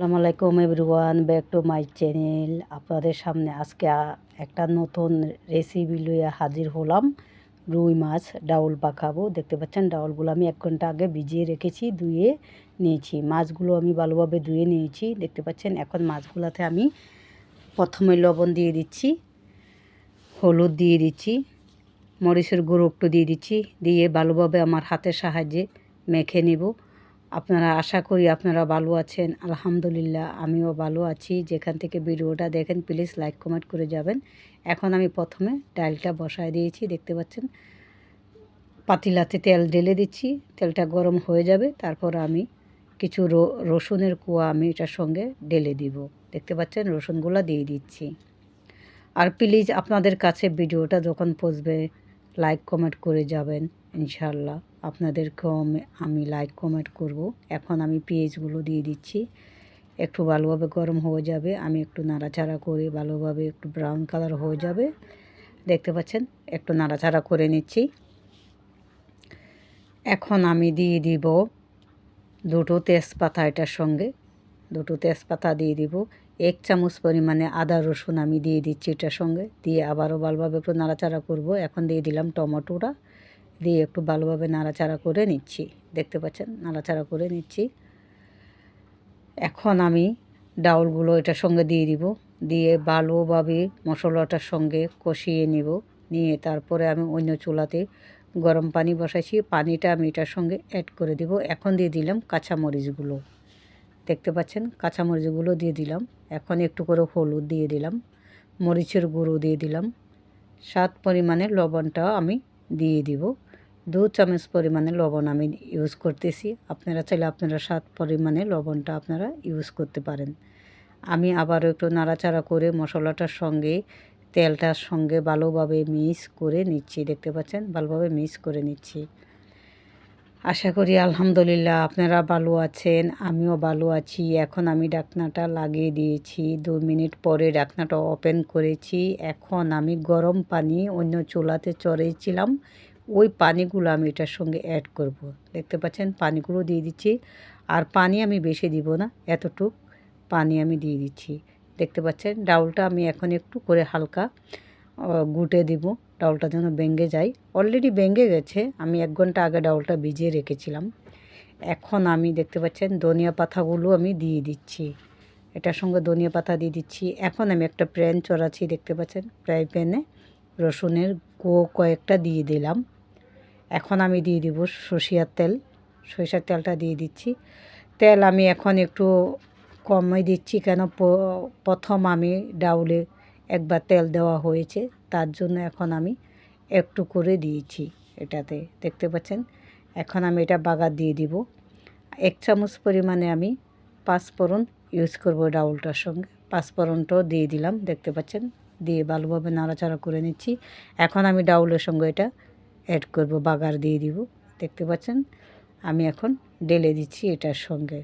আসসালামু আলাইকুম everyone, back to my channel. আপনাদের সামনে আজকে একটা নতুন রেসিপি লইয়া হাজির হলাম। রুই মাছ, ডাউল পাকাবো। দেখতে পাচ্ছেন, ডাউলগুলো আমি এক ঘণ্টা আগে ভিজিয়ে রেখেছি, ধুয়ে নিয়েছি। মাছগুলো আমি ভালোভাবে ধুয়ে নিয়েছি। দেখতে পাচ্ছেন, এখন মাছগুলোতে আমি প্রথমে লবণ দিয়ে দিচ্ছি, হলুদ দিয়ে দিচ্ছি, মরিচের গুঁড়ো একটু দিয়ে দিচ্ছি। দিয়ে ভালোভাবে আমার হাতের সাহায্যে মেখে নেব। আপনারা আশা করি আপনারা ভালো আছেন। আলহামদুলিল্লাহ, আমিও ভালো আছি। যেখান থেকে ভিডিওটা দেখেন, প্লিজ লাইক, কমেন্ট করে যাবেন। এখন আমি প্রথমে ডালটা বসায় দিয়েছি, দেখতে পাচ্ছেন? পাতিলাতে তেল ঢেলে দিচ্ছি, তেলটা গরম হয়ে যাবে। তারপর আমি কিছু রসুনের কুয়া আমি এটার সঙ্গে ঢেলে দিব। দেখতে পাচ্ছেন? রসুনগুলো দিয়ে দিচ্ছি। আর প্লিজ আপনাদের কাছে ভিডিওটা যখন পৌঁছবে, লাইক, কমেন্ট করে যাবেন ইনশাল্লাহ আপনাদেরকেও আমি- লাইক কমেন্ট করব। এখন আমি পেঁয়াজগুলো দিয়ে দিচ্ছি। একটু ভালোভাবে গরম হয়ে যাবে, আমি একটু নাড়াচাড়া করে ভালোভাবে একটু ব্রাউন কালার হয়ে যাবে। দেখতে পাচ্ছেন? একটু নাড়াচাড়া করে নিচ্ছি। এখন আমি দিয়ে দিব দুটো তেজপাতা এটার সঙ্গে। দুটো তেজপাতা দিয়ে দিব। এক চামচ পরিমাণে আদা রসুন আমি দিয়ে দিচ্ছি এটার সঙ্গে। দিয়ে আবারও ভালোভাবে একটু নাড়াচাড়া করব। এখন দিয়ে দিলাম টমেটোটা। দিয়ে একটু ভালোভাবে নাড়াচাড়া করে নিচ্ছি। দেখতে পাচ্ছেন? নাড়াচাড়া করে নিচ্ছি। এখন আমি ডাউলগুলো এটার সঙ্গে দিয়ে দিব। দিয়ে ভালোভাবে মশলাটার সঙ্গে কষিয়ে নিব। নিয়ে তারপরে আমি অন্য চুলাতে গরম পানি বসাইছি। পানিটা আমি এটার সঙ্গে অ্যাড করে দিব। এখন দিয়ে দিলাম কাঁচামরিচগুলো। দেখতে পাচ্ছেন? কাঁচামরিচগুলো দিয়ে দিলাম। এখন একটু করে হলুদ দিয়ে দিলাম। মরিচের গুঁড়ো দিয়ে দিলাম। স্বাদ পরিমাণে লবণটাও আমি দিয়ে দিব। দু চামচ পরিমাণে লবণ আমি ইউজ করতেছি। আপনারা চাইলে আপনারা স্বাদ পরিমাণে লবণটা আপনারা ইউজ করতে পারেন। আমি আবারও একটু নাড়াচাড়া করে মশলাটার সঙ্গে, তেলটার সঙ্গে ভালোভাবে মিক্স করে নিচ্ছি। দেখতে পাচ্ছেন? ভালোভাবে মিক্স করে নিচ্ছি। আশা করি আলহামদুলিল্লাহ আপনারা ভালো আছেন, আমিও ভালো আছি। এখন আমি ডাকনাটা লাগিয়ে দিয়েছি। দু মিনিট পরে ডাকনাটা ওপেন করেছি। এখন আমি গরম পানি অন্য চুলাতে চড়েছিলাম। ওই পানিগুলো আমি এটার সঙ্গে অ্যাড করব। দেখতে পাচ্ছেন? পানিগুলো দিয়ে দিচ্ছি। আর পানি আমি বেশি দিব না, এতটুক পানি আমি দিয়ে দিচ্ছি। দেখতে পাচ্ছেন? ডাউলটা আমি এখন একটু করে হালকা গুটে দিব। ডাউলটা যেন ভেঙে যায়। অলরেডি ভেঙে গেছে। আমি এক ঘণ্টা আগে ডাউলটা ভিজিয়ে রেখেছিলাম। এখন আমি দেখতে পাচ্ছেন? ধনিয়া পাতাগুলো আমি দিয়ে দিচ্ছি। এটার সঙ্গে ধনিয়া পাতা দিয়ে দিচ্ছি। এখন আমি একটা প্যান চড়াচ্ছি, দেখতে পাচ্ছেন? ফ্রাই প্যানে রসুনের কয়েকটা দিয়ে দিলাম। এখন আমি দিয়ে দিব সর্ষের তেল। সরিষার তেলটা দিয়ে দিচ্ছি। তেল আমি এখন একটু কমই দিচ্ছি কেন প্রথম আমি ডাউলে একবার তেল দেওয়া হয়েছে, তার জন্য এখন আমি একটু করে দিয়েছি এটাতে। দেখতে পাচ্ছেন? এখন আমি এটা বাগার দিয়ে দিব। এক চামচ পরিমাণে আমি পাঁচফোড়ন ইউজ করব ডাউলটার সঙ্গে। পাঁচফোড়নটাও দিয়ে দিলাম, দেখতে পাচ্ছেন? দিয়ে ভালোভাবে নাড়াচাড়া করে নিচ্ছি। এখন আমি ডাউলের সঙ্গে এটা অ্যাড করব, বাগার দিয়ে দিব। দেখতে পাচ্ছেন, আমি এখন ঢেলে দিচ্ছি এটার সঙ্গে।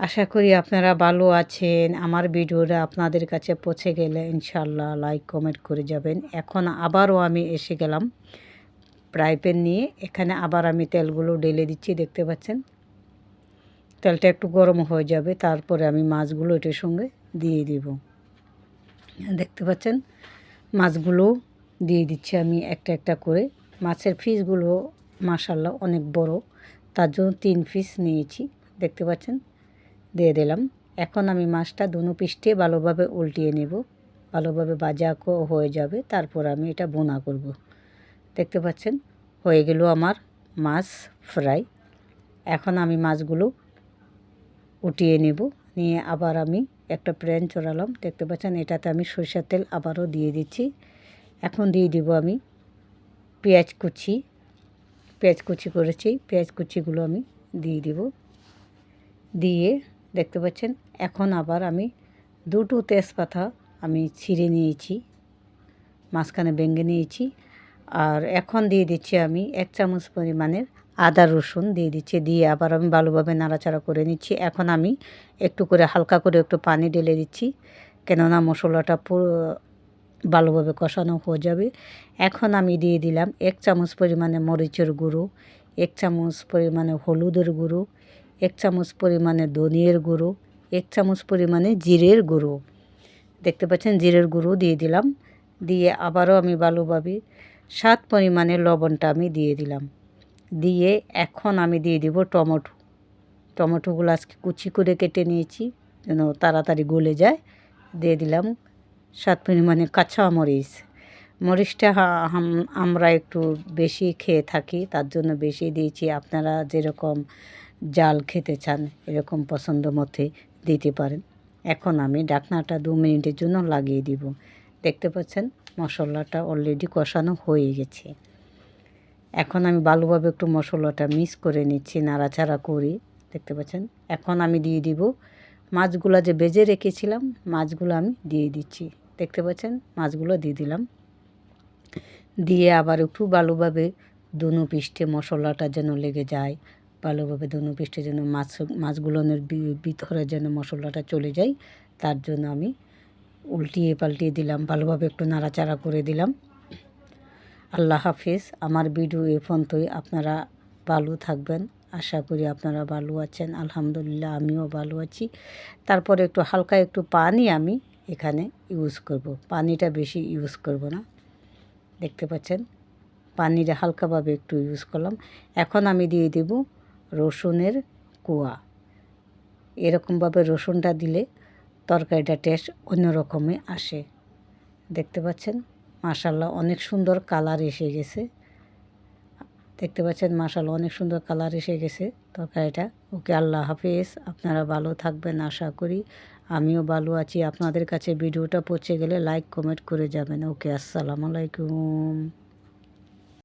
আশা করি আপনারা ভালো আছেন। আমার ভিডিওটা আপনাদের কাছে পৌঁছে গেলে ইনশাল্লাহ লাইক কমেন্ট করে যাবেন। এখন আবারও আমি এসে গেলাম ফ্রাই নিয়ে। এখানে আবার আমি তেলগুলো ঢেলে দিচ্ছি, দেখতে পাচ্ছেন। তেলটা একটু গরম হয়ে যাবে, তারপরে আমি মাছগুলো এটার সঙ্গে দিয়ে দিব। দেখতে পাচ্ছেন, মাছগুলো দিয়ে দিচ্ছি আমি একটা একটা করে। মাছের ফিসগুলো মাশাল্লাহ অনেক বড়। তার জন্য তিন পিস নিয়েছি, দেখতে পাচ্ছেন? দিয়ে দিলাম। এখন আমি মাছটা দুনো পিসটে ভালোভাবে উল্টিয়ে নেব। ভালোভাবে বাজা হয়ে যাবে। তারপর আমি এটা বোনা করব। দেখতে পাচ্ছেন? হয়ে গেল আমার মাছ ফ্রাই। এখন আমি মাছগুলো উঠিয়ে নেব। নিয়ে আবার আমি একটা প্যান চড়ালাম। দেখতে পাচ্ছেন? এটাতে আমি সরিষার তেল আবারও দিয়ে দিচ্ছি। এখন দিয়ে দিব আমি পেঁয়াজ কুচি। পেঁয়াজ কুচি করেছি, পেঁয়াজ কুচিগুলো আমি দিয়ে দিব। দিয়ে দেখতে পাচ্ছেন, এখন আবার আমি দুটো তেজপাতা আমি ছিঁড়ে নিয়েছি, মাঝখানে ভেঙে নিয়েছি। আর এখন দিয়ে দিচ্ছি আমি এক চামচ পরিমাণের আদা রসুন দিয়ে দিচ্ছি, দিয়ে আবার আমি ভালোভাবে নাড়াচাড়া করে নিচ্ছি। এখন আমি একটু করে হালকা করে একটু পানি ঢেলে দিচ্ছি, কেননা মশলাটা পুরো ভালোভাবে কষানো হয়ে যাবে। এখন আমি দিয়ে দিলাম এক চামচ পরিমাণে মরিচের গুঁড়ো, এক চামচ পরিমাণে হলুদের গুঁড়ো, এক চামচ পরিমাণে ধনিয়ার গুঁড়ো, এক চামচ পরিমাণে জিরের গুঁড়ো। দেখতে পাচ্ছেন জিরের গুঁড়ো দিয়ে দিলাম। দিয়ে আবারও আমি ভালোভাবে স্বাদ পরিমাণে লবণটা আমি দিয়ে দিলাম। দিয়ে এখন আমি দিয়ে দিব টমেটো। টমেটোগুলো আজকে কুচি করে কেটে নিয়েছি, যেন তাড়াতাড়ি গলে যায়। দিয়ে দিলাম স্বাদ পরিমাণে কাঁচা মরিচ। মরিচটা আমরা একটু বেশি খেয়ে থাকি, তার জন্য বেশি দিয়েছি। আপনারা যেরকম জাল খেতে চান, এরকম পছন্দ মতে দিতে পারেন। এখন আমি ডাকনাটা দু মিনিটের জন্য লাগিয়ে দিব। দেখতে পাচ্ছেন, মশলাটা অলরেডি কষানো হয়ে গেছে। এখন আমি ভালোভাবে একটু মশলাটা মিক্স করে নিচ্ছি, নাড়াচাড়া করি। দেখতে পাচ্ছেন, এখন আমি দিয়ে দিব মাছগুলো যে বেজে রেখেছিলাম, মাছগুলো আমি দিয়ে দিচ্ছি। দেখতে পাচ্ছেন? মাছগুলো দিয়ে দিলাম। দিয়ে আবার একটু ভালোভাবে দুনো পিষ্টে মশলাটা যেন লেগে যায়, ভালোভাবে দুনো পিষ্টে যেন মাছ মাছগুলোনের ভিতরে যেন মশলাটা চলে যায়, তার জন্য আমি উল্টিয়ে পাল্টিয়ে দিলাম, ভালোভাবে একটু নাড়াচাড়া করে দিলাম। আল্লাহ হাফিজ, আমার ভিডিও এ পর্যন্তই। আপনারা ভালো থাকবেন। আশা করি আপনারা ভালো আছেন। আলহামদুলিল্লাহ, আমিও ভালো আছি। তারপরে একটু হালকা একটু পানি আমি এখানে ইউজ করব। পানিটা বেশি ইউজ করব না। দেখতে পাচ্ছেন? পানিটা হালকাভাবে একটু ইউজ করলাম। এখন আমি দিয়ে দেব রসুনের কুয়া। এরকমভাবে রসুনটা দিলে তরকারিটা টেস্ট অন্যরকমই আসে। দেখতে পাচ্ছেন? মাশাল্লাহ অনেক সুন্দর কালার এসে গেছে। দেখতে পাচ্ছেন? মাশাল্লাহ অনেক সুন্দর কালার এসে গেছে তরকারিটা। ওকে আল্লাহ হাফেজ। আপনারা ভালো থাকবেন, আশা করি। আমিও ভালো আছি। আপনাদের কাছে ভিডিওটা পৌঁছে গেলে লাইক কমেন্ট করে যাবেন। ওকে আসসালামু আলাইকুম।